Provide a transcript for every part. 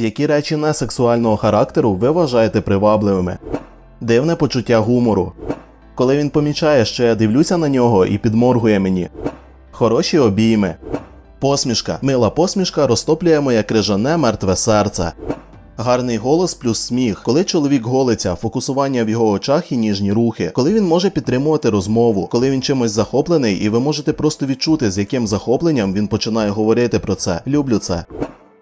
Які речі несексуального характеру ви вважаєте привабливими? Дивне почуття гумору. Коли він помічає, що я дивлюся на нього і підморгує мені. Хороші обійми. Посмішка. Мила посмішка розтоплює моє крижане мертве серце. Гарний голос плюс сміх, коли чоловік голиться, фокусування в його очах і ніжні рухи, коли він може підтримувати розмову, коли він чимось захоплений, і ви можете просто відчути, з яким захопленням він починає говорити про це. Люблю це.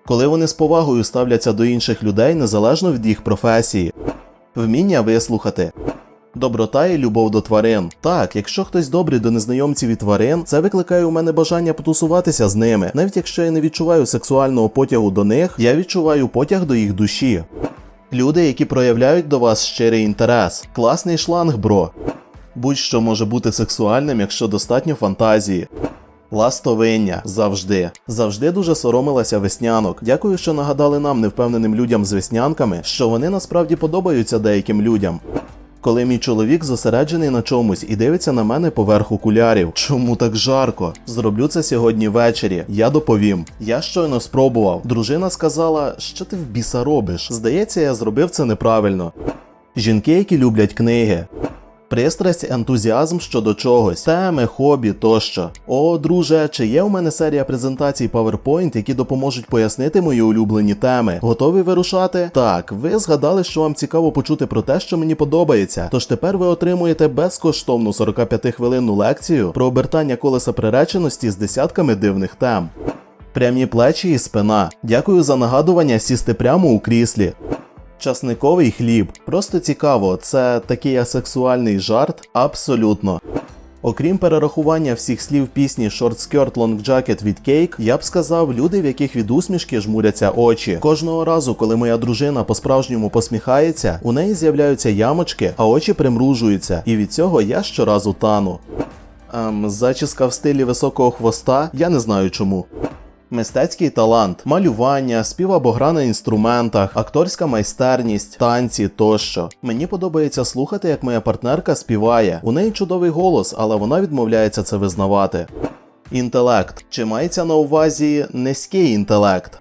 Коли вони з повагою ставляться до інших людей незалежно від їх професії, вміння вислухати. Доброта і любов до тварин. Так, якщо хтось добрий до незнайомців і тварин, це викликає у мене бажання потусуватися з ними. Навіть якщо я не відчуваю сексуального потягу до них, я відчуваю потяг до їх душі. Люди, які проявляють до вас щирий інтерес. Класний шланг, бро. Будь-що може бути сексуальним, якщо достатньо фантазії. Ластовиння завжди. Завжди дуже соромилася веснянок. Дякую, що нагадали нам, невпевненим людям з веснянками, що вони насправді подобаються деяким людям. Коли мій чоловік зосереджений на чомусь і дивиться на мене поверх окулярів. Чому так жарко? Зроблю це сьогодні ввечері. Я доповім. Я щойно спробував. Дружина сказала, що ти в біса робиш. Здається, я зробив це неправильно. Жінки, які люблять книги. Пристрасть, ентузіазм щодо чогось, теми, хобі тощо. О, друже, чи є у мене серія презентацій PowerPoint, які допоможуть пояснити мої улюблені теми? Готові вирушати? Так, ви згадали, що вам цікаво почути про те, що мені подобається. Тож тепер ви отримуєте безкоштовну 45-хвилинну лекцію про обертання колеса приреченості з десятками дивних тем. Прямі плечі і спина. Дякую за нагадування сісти прямо у кріслі. Часниковий хліб. Просто цікаво, це такий асексуальний жарт? Абсолютно. Окрім перерахування всіх слів пісні Short Skirt Long Jacket від Cake, я б сказав, люди, в яких від усмішки жмуряться очі. Кожного разу, коли моя дружина по-справжньому посміхається, у неї з'являються ямочки, а очі примружуються, і від цього я щоразу тану. Ем, зачіска в стилі високого хвоста, я не знаю чому. Мистецький талант, малювання, спів або гра на інструментах, акторська майстерність, танці тощо. Мені подобається слухати, як моя партнерка співає. У неї чудовий голос, але вона відмовляється це визнавати. Інтелект. Чи мається на увазі низький інтелект?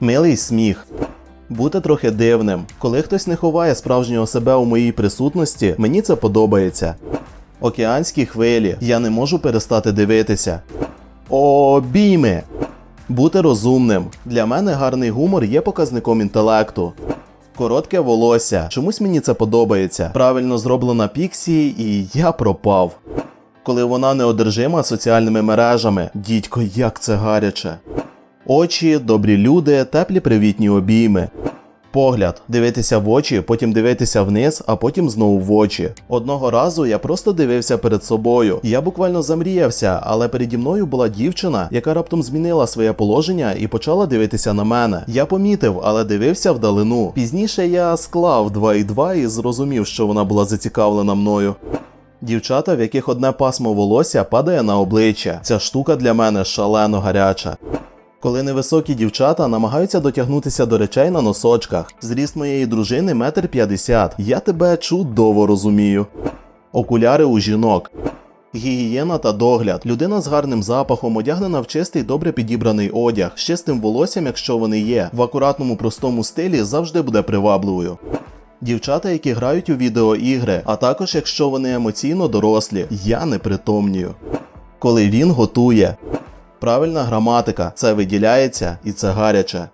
Милий сміх. Бути трохи дивним. Коли хтось не ховає справжнього себе у моїй присутності, мені це подобається. Океанські хвилі. Я не можу перестати дивитися. Обійми. Бути розумним. Для мене гарний гумор є показником інтелекту. Коротке волосся. Чомусь мені це подобається. Правильно зроблена піксі, і я пропав. Коли вона неодержима соціальними мережами. Дідько, як це гаряче. Очі, добрі люди, теплі привітні обійми. Погляд, дивитися в очі, потім дивитися вниз, а потім знову в очі. Одного разу я просто дивився перед собою. Я буквально замріявся, але переді мною була дівчина, яка раптом змінила своє положення і почала дивитися на мене. Я помітив, але дивився вдалину. Пізніше я склав 2 і 2 і зрозумів, що вона була зацікавлена мною. Дівчата, в яких одне пасмо волосся падає на обличчя. Ця штука для мене шалено гаряча. Коли невисокі дівчата намагаються дотягнутися до речей на носочках. Зріст моєї дружини метр п'ятдесят. Я тебе чудово розумію. Окуляри у жінок. Гігієна та догляд. Людина з гарним запахом, одягнена в чистий добре підібраний одяг, з чистим волоссям, якщо вони є, в акуратному простому стилі завжди буде привабливою. Дівчата, які грають у відеоігри, а також якщо вони емоційно дорослі, я не притомнюю. Коли він готує. Правильна граматика, це виділяється і це гаряче.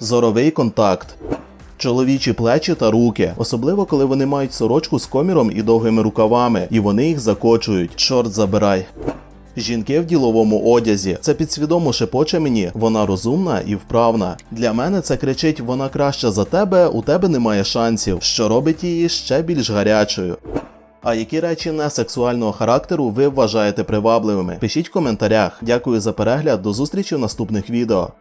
Зоровий контакт. Чоловічі плечі та руки, особливо коли вони мають сорочку з коміром і довгими рукавами, і вони їх закочують. Чорт забирай. Жінки в діловому одязі. Це підсвідомо шепоче мені, вона розумна і вправна. Для мене це кричить вона краща за тебе, у тебе немає шансів, що робить її ще більш гарячою. А які речі не сексуального характеру ви вважаєте привабливими? Пишіть в коментарях. Дякую за перегляд, до зустрічі в наступних відео.